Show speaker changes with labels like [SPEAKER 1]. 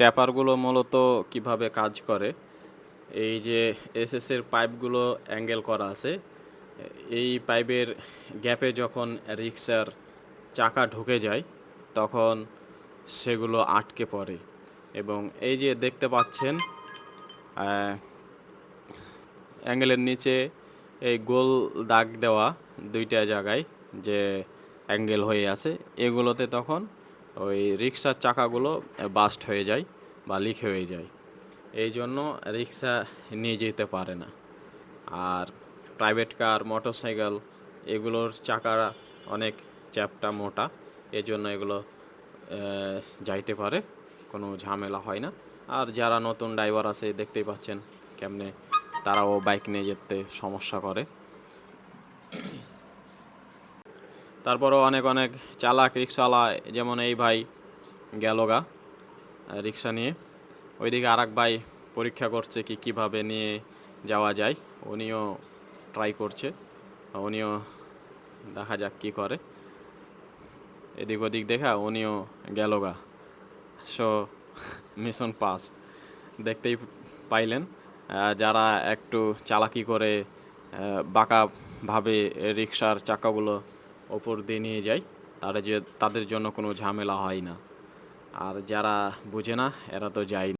[SPEAKER 1] ট্যাপারগুলো মূলত কীভাবে কাজ করে? এই যে এসএসের পাইপগুলো অ্যাঙ্গেল করা আছে, এই পাইপের গ্যাপে যখন রিক্সার চাকা ঢুকে যায়, তখন সেগুলো আটকে পড়ে। এবং এই যে দেখতে পাচ্ছেন অ্যাঙ্গেলের নিচে এই গোল দাগ দেওয়া দুইটা জায়গায় যে অ্যাঙ্গেল হয়ে আছে, এগুলোতে তখন ওই রিক্সার চাকাগুলো বাস্ট হয়ে যায় বা লিক হয়ে যায়। এই জন্য রিক্সা নিয়ে যেতে পারে না। আর প্রাইভেট কার মোটরসাইকেল এগুলোর চাকা অনেক চ্যাপটা মোটা, এজন্য এগুলো যাইতে পারে, কোনো ঝামেলা হয় না। আর যারা নতুন ড্রাইভার আছে, দেখতেই পাচ্ছেন কেমনে তারাও বাইক নিয়ে যেতে সমস্যা করে। তারপরও অনেক অনেক চালাক রিক্সাওয়ালা যেমন এই ভাই গেলগা রিক্সা নিয়ে। ওইদিকে আর ভাই পরীক্ষা করছে কি কীভাবে নিয়ে যাওয়া যায়। উনিও ট্রাই করছে, উনিও দেখা যাক কি করে। এদিক ওদিক দেখা, উনিও গেলগা সো মিশন পাস দেখতেই পাইলেন যারা একটু চালাকি করে বাঁকাভাবে রিক্সার চাকাগুলো ওপর দিয়ে নিয়ে যাই, তারা যে তাদের জন্য কোনো ঝামেলা হয় না। আর যারা বোঝে না, এরা তো যায়